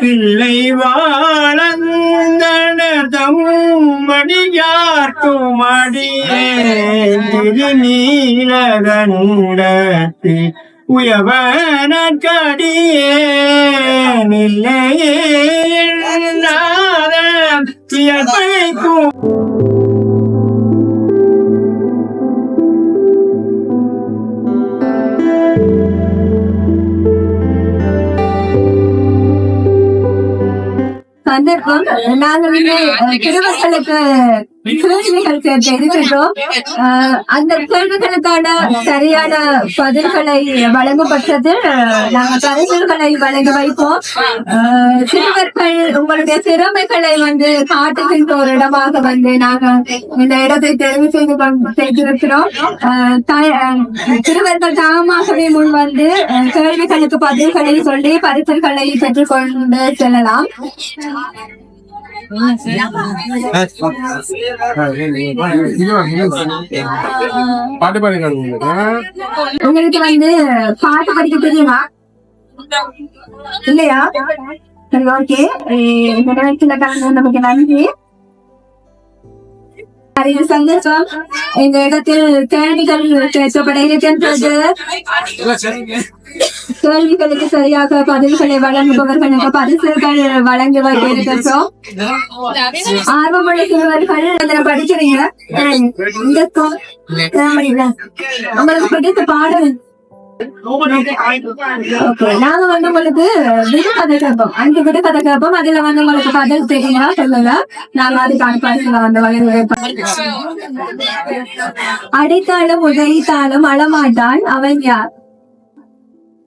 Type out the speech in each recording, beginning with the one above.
பிள்ளை வாழந்தனதம் மடியார்க்கும் அடியே திருநீலகண்டத்தி உயவனக்கடியே நில்லையே இயற்பைக்கும் சந்தர்ப்பம் நாங்க வந்து அஹ், இருக்கிறோம் அஹ், அந்த கேள்விகளுக்கான சரியான பதில்களை வழங்கும் பட்சத்தில் அஹ், நாங்க பரிசுகளை வழங்க வைப்போம். சிறுவர்கள் உங்களுடைய திறமைகளை வந்து காட்டுகின்ற ஒரு இடமாக வந்து நாங்க இந்த இடத்தை தெரிவு செய்து செய்திருக்கிறோம். சிறுவர்கள் தாமாகவே முன் வந்து கேள்விகளுக்கு பதில்களை சொல்லி பரிசுகளை பெற்றுக்கொண்டு செல்லலாம். பாட்டு பாடுங்க உங்களுக்கு வந்து பாட்டு படிக்க தெரியுமா? இல்லையா? சரி ஓகே இந்த நேரத்துல கலந்து நமக்கு நன்றி. சரி, சந்தோஷம். இந்த இடத்தில் கேள்விகள் கேட்கப்பட இருக்கின்றது. கேள்விகளுக்கு சரியாக பதில்களை வழங்குபவர்களுக்கு பரிசுகள் வழங்கி வருகின்றோம் ஆர்வமுள்ள சிறுவர்கள் அதில் படிக்கிறீங்க உங்களுக்கு பிடித்த பாடல் நாங்க வந்து உங்களுக்கு விடுகதை கேட்போம். அஞ்சு விடுகதை கேட்போம். அதுல வந்து உங்களுக்கு பதில் தெரியுமா சொல்லுங்க நாங்க அதுக்கான பரிசுல வந்து வழங்குவோம் அடித்தாலும் உதவித்தாலும் அழமாட்டான். அவன் யார்?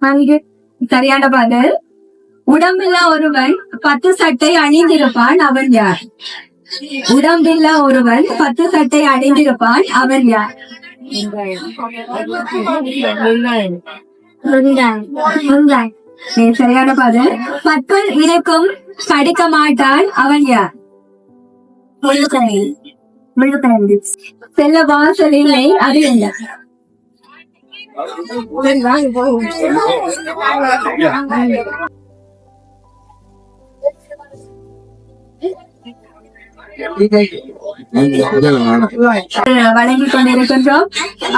நன்கு சரியான பதில். உடம்பில்லா ஒருவன் பத்து சட்டை அணிந்திருப்பான் அவன் யார்? உடம்பில்லா ஒருவன் பத்து சட்டை அணிந்திருப்பான் அவன் யார்? சரியான பதில். பற்கள் இருக்கும் படிக்க மாட்டான் அவன் யார்? முள்ளுக்கரை செல்ல வாசல் இல்லை அது என்ன வழங்கிக் கொண்டிருக்கின்றோம்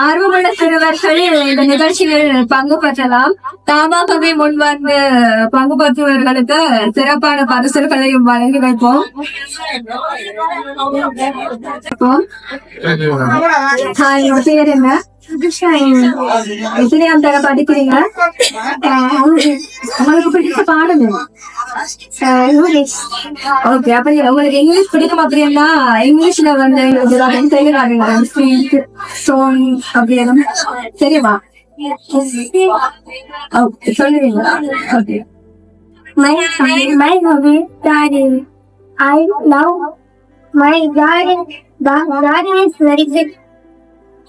ஆர்வமுள்ள சிறுவர்கள் இந்த நிகழ்ச்சியில் பங்கு பெற்றலாம். தாமாகவே முன்வந்து பங்கு பெற்றவர்களுக்கு சிறப்பான பரிசுகளையும் வழங்கி வைப்போம். ஹாய் உங்க பேர் என்ன? எத்தனையாம் தர படிக்கிறீங்க உங்களுக்கு பிடிச்ச பாடம் ஓகே அப்ப உங்களுக்கு இங்கிலீஷ் பிடிக்கும் அப்படின்னா இங்கிலீஷ்ல வந்து தெரியுறாங்க ஸ்வீட் ஸ்டோன் அப்படின்னு தெரியுமா சொல்லுவீங்களா okay My my hobby garden. I love my garden. The garden is very.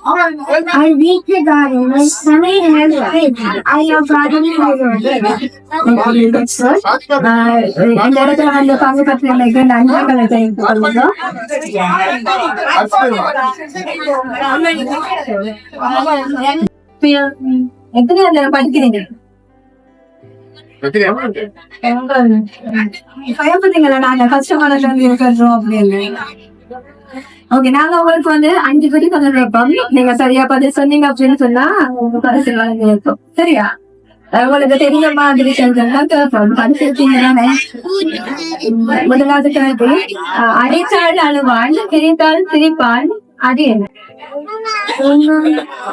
I read the garden. My family has kids. I love gardening. ஆஹ் இந்த இடத்துல வந்து பங்கு பெற்றவர்களுக்கு நன்றிகளை தெரிவித்துக் கொள்கிறோம் எத்தனை நேரம் படிக்கிறீங்க பயப்படுறீங்களா நாங்க கஷ்டமான சொல்லி இருக்கிறோம் அப்படின்னு ஓகே நாங்க உங்களுக்கு வந்து அஞ்சு பேரும் பதில் வைப்போம். நீங்க சரியா பதில் சொன்னீங்க அப்படின்னு சொன்னா பரிசு வழங்கி வைப்போம் சரியா? உங்களுக்கு தெரிஞ்ச மாதிரி பரிசு முதலாவது கேள்வி அடித்தாள் அழுவான் சிரித்தால் சிரிப்பான் அது என்ன?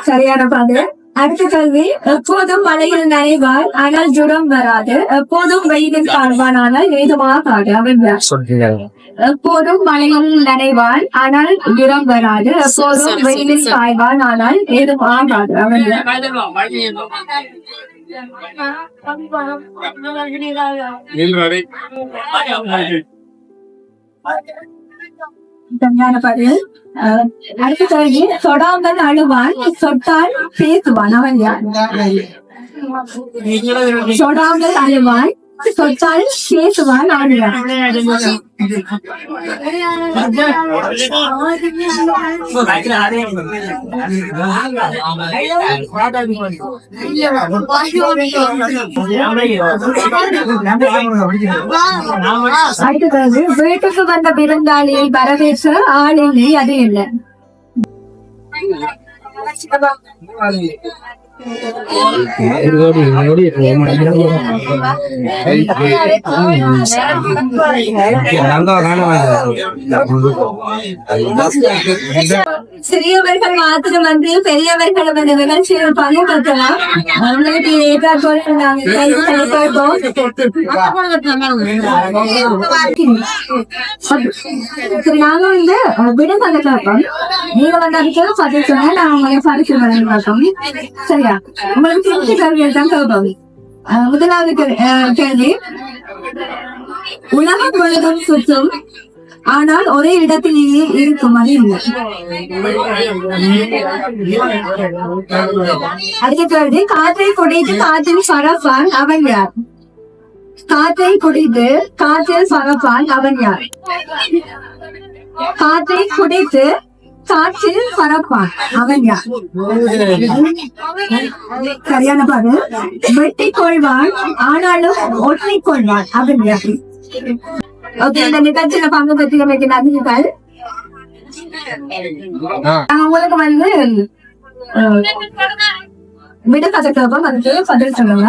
சரியான பாதை அடுத்த கல்வி எப்போதும் மழையில் நனைவார் ஆனால் ஜுரம் வராது. எப்போதும் வெயிலில் காண்பான் ஆனால் ஏதுமாகாது அவன் யார்? எப்போதும் மழையில் நனைவான் ஆனால் ஜுரம் வராது. எப்போதும் வெயிலில் காய்வான் ஆனால் ஏதும் ஆகாது அவன் பதில் அஹ், அடுத்த கேள்வி தொடாமல் அழுவான் சொட்டால் பேசுவான் அவன் யார் சொடாமல் அழுவான் சொற்றால் பேசுவான் ஆடுவான் அடுத்தது வீட்டுக்கு வந்த விருந்தாளியை வரவேற்ற ஆள் அது இல்லை. சிறியவர்கள் மாத்திரம் வந்து பெரியவர்களும் வந்து நிகழ்ச்சியில் பங்கு பெற்றலாம் அவங்களுக்கு ஏற்றாற்போல் நாங்க வந்து விடுதலை பார்ப்போம் நீங்க வந்து அதுக்கு பதில் சொன்னா நான் உங்களுக்கு பரிசு வழங்கி சரி. சரியா உங்களுக்கு திருச்சி கல்வியில் தான் முதலாவது கேள்வி உலகம் முழுதும் சுற்றும் ஆனால் ஒரே இடத்திலேயே இருக்கும் அது இல்லை கேள்வி காற்றை குடித்து காற்றில் பரப்பான் அவன் யார் காற்றை குடித்து காற்றில் பரப்பான் அவன் யார் காற்றை குடித்து காற்றில் பரப்பான். அவன் யார்? சரியான பாரு வெட்டி கொள்வான் ஆனாலும் ஒட்டிக் கொள்வான் அவன் யார்? ஓகே இந்த நிகழ்ச்சியில பங்கு பெற்றமைக்கு நன்றிகள் நான் உங்களுக்கு வந்து அஹ், விட கதைக்கிறப்ப அதுக்கு பதில் சொல்லுங்க.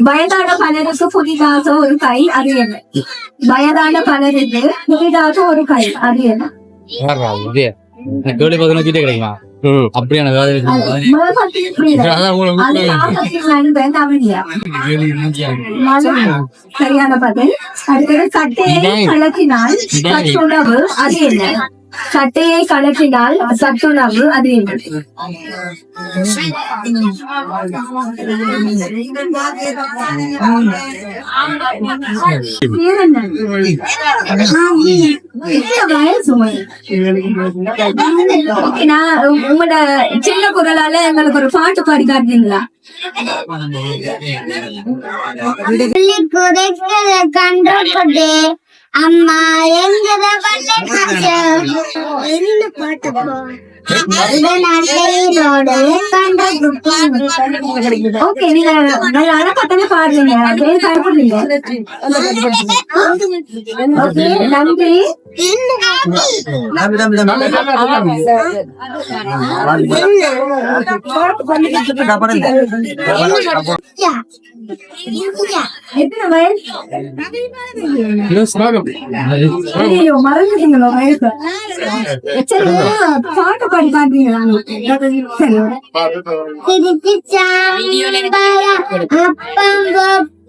வயதான பலருக்கு புதிதாக ஒரு கை அது என்ன வயதான பலருக்கு புதிதாக ஒரு கை அது என்ன கேள்வி நோக்கிட்டே கிடைக்குமா அப்படியான சரியான பதில் அடுத்தது சட்டையை கலக்கினால் அது என்ன சட்டையை கலக்கினால் சத்துணவு அது என்ன பேர் என்ன? இந்த வயசு உங்களுக்கு. Okay, நான் உ- உங்களோட சின்ன குரலால எங்களுக்கு ஒரு பாட்டு பாடி காட்டுறீங்களா கண்டுபிடி அம்மா பள்ளி என்ன பாட்டு ஓகே நீங்க நல்ல அழகாத்தானே பாடுறீங்க. அதே கருப்புறீங்க ஓகே நன்றி பாட்டு பாடி காட்டுறீங்களா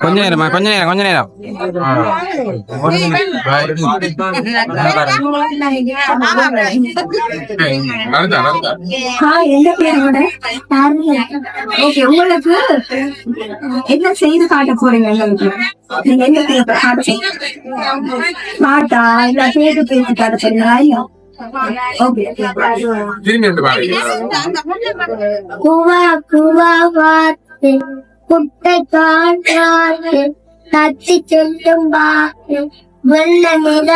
கொஞ்ச நேரமா கொஞ்ச நேரம் கொஞ்ச நேரம். ஹாய் என்ன பேர் கூட? ஓகே உங்களுக்கு என்ன செய்து காட்ட போறீங்க எங்களுக்கு? நீங்க என்ன இல்ல பேரு பேசி காட்ட போறீங்களா? குவா குவா குட்டை காற்றாத்து தத்தி செல்லும் பாத்து வெள்ள நிற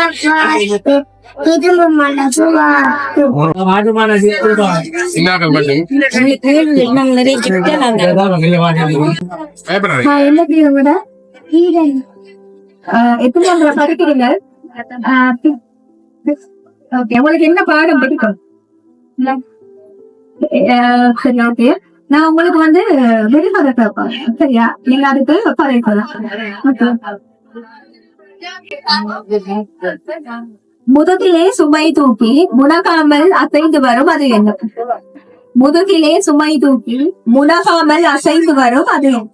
ஹாய் என்ன பேர் கூட எத்தனை படிக்கிறீங்க? ஓகே உங்களுக்கு என்ன பாடம் பிடிக்கும்? சரி ஓகே. நான் உங்களுக்கு வந்து வெளிப்பட கேட்பேன் சரியா? நீங்க அதுக்கு முதுகிலே சுமை தூக்கி முனகாமல் அசைந்து வரும் அது என்ன? முதுகிலே சுமை தூக்கி முனகாமல் அசைந்து வரும் அது என்ன?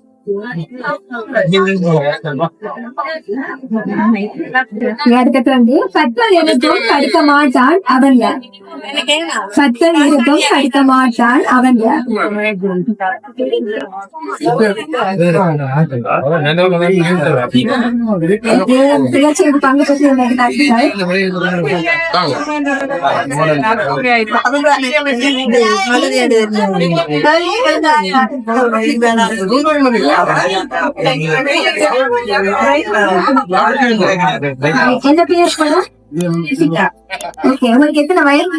அடுத்தது வந்து எனக்கும் கடிக்க மாட்டான் அவன் யார் எனக்கும் கடிக்க மாட்டான் அவன் நிகழ்ச்சிக்கு பங்கு பெற்று என்ன பேர் ஓகே உங்களுக்கு எத்தனை வயசு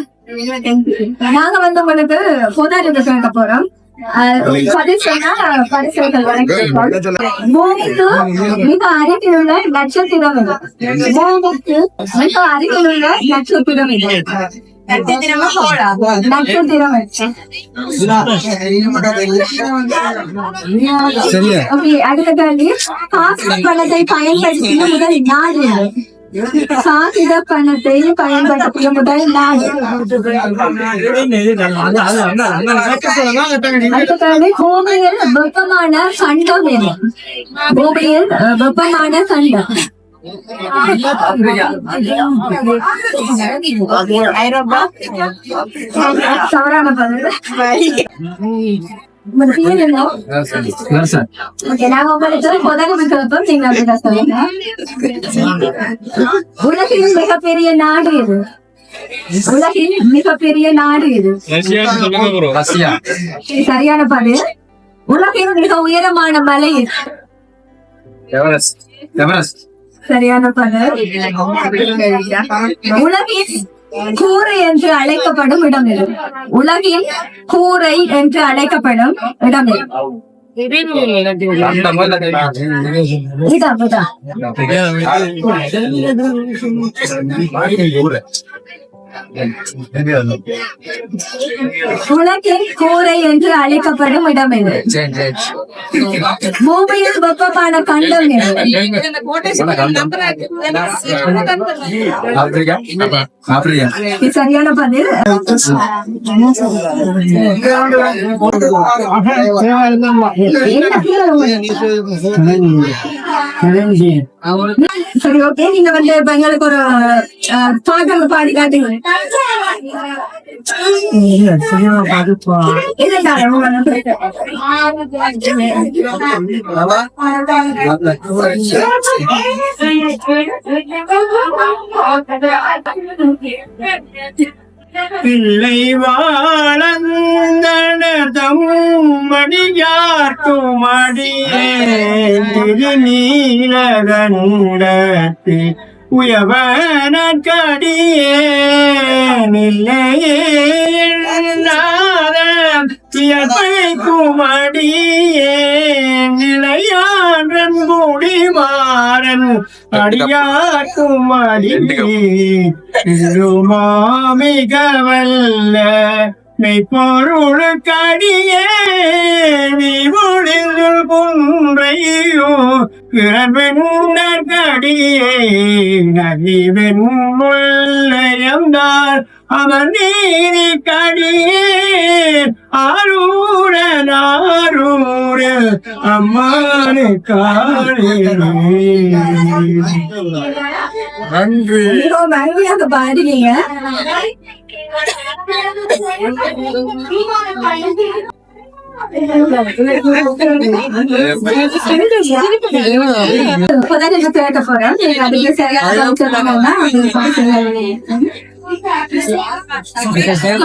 நாங்க வந்து உங்களுக்கு பொதாரிட்டு கேட்க போறோம். பூமிக்கு மிக அருகில் உள்ள நட்சத்திரம் மிக அருகில் உள்ள நட்சத்திரம் அடுத்த கேள்வி காசு பணத்தை பயன்படுத்திய முதல் நாடு? காகித பணத்தை பயன்படுத்திய முதல் கேள்வி பூமியில் வெப்பமான பூமியில் கண்டம் உலகின் மிகப்பெரிய நாடு இது. உலகின் மிகப்பெரிய நாடு இது சரியான பதில் உலகின் மிக உயரமான மலை எவரெஸ்ட் எவரெஸ்ட் சரியான உலகின் கூரை என்று அழைக்கப்படும் இடம் எது உலகின் கூரை என்று அழைக்கப்படும் இடம் முதல்ல இடம் இடம். உலகின் கூரை என்று அழைக்கப்படும் இடம் எது பூமியில் வெப்பமான கண்டம் எது சரியான பதில். என்ன? சரி ஓகே நீங்க வந்து இப்ப எங்களுக்கு ஒரு பாடல் பாடி காட்டுங்க. பிள்ளை வாழந்தன தம்மடியார்க்கும் அடியே? திருநீலகண்டத்து உயவனக்கடியே நில்லையே குமடியே நிலையான்றன் குடிமாறன் அடியார்க்கும் அடியே. திருமாமிக வல்ல மெய்ப்பொருளுக்கடியே நீ முடிந்து குன்றையோ பிறவெண்ணடியே நதிவெண் முல்லையம்தான் அவர் நீதி கடியே ஆரூரன் ஆரூர அம்மானு காணி. நன்றி. அருமையாக பாடுறீங்க இப்பதான் நீங்க கேட்க போறோம் நீங்க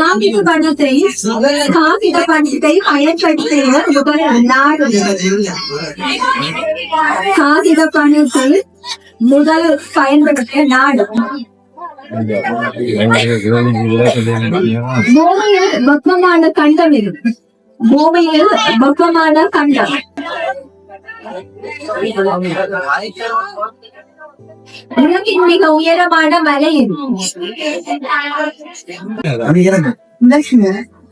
அதுக்கு பணத்தை பணத்தை பயன்படுத்திய காகித பணத்தை முதல் பயன்படுத்திய நாடு. பூமியில் வெப்பமான கண்டம் இது. பூமியில் வெப்பமான கண்டம். உலகின் மிக உயரமான மலை இது.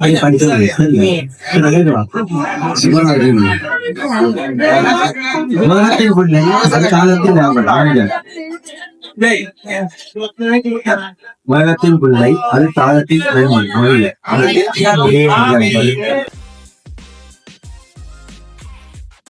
சரியான பாட்டு மரத்தின் பிள்ளை அது தாளத்தில்